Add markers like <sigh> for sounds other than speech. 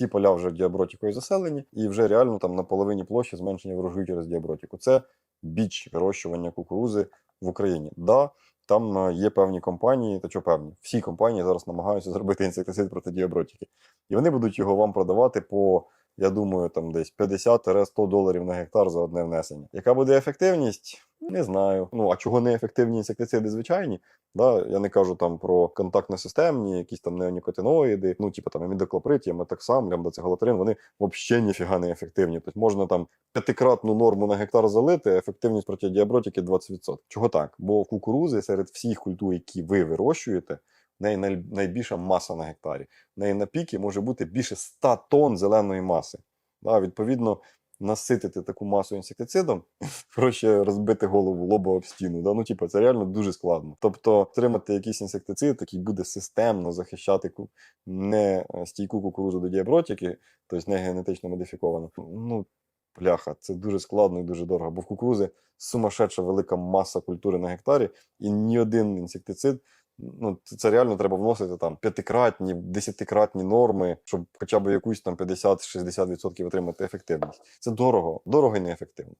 Всі поля вже діабротікою заселені, і вже реально там на половині площі зменшення врожаю через діабротіку. Це біч вирощування кукурузи в Україні. Да, там е, є певні компанії, та що певні, всі компанії зараз намагаються <laughs> зробити інсектицид проти діабротики. І вони будуть його вам продавати по, я думаю, там десь 50-100 доларів на гектар за одне внесення. Яка буде ефективність? Не знаю. Ну а чого не ефективні інсектициди звичайні? Да, я не кажу там про контактно-системні, якісь там неонікотиноїди, ну типу там амідоклоприт, метаксам, лямдацегалатерин, вони взагалі ніфіга не ефективні. Тобто можна там п'ятикратну норму на гектар залити, а ефективність проти діабротики 20%. Чого так? Бо кукурузи серед всіх культур, які ви вирощуєте, в неї найбільша маса на гектарі. В неї на піки може бути більше 100 тонн зеленої маси. Да, відповідно, наситити таку масу інсектицидом <laughs> проще розбити голову лоба об стіну. Да? Ну, типу, це реально дуже складно. Тобто, отримати якийсь інсектицид, який буде системно захищати не е, стійку кукурудзу до діабротики, тобто не генетично модифіковану. Ну, бляха, це дуже складно і дуже дорого. Бо в кукурузи сумасшедша велика маса культури на гектарі, і ні один інсектицид. Ну, це- реально треба вносити там п'ятикратні, десятикратні норми, щоб хоча б якусь там 50-60% отримати ефективність. Це дорого, дорого і неефективно.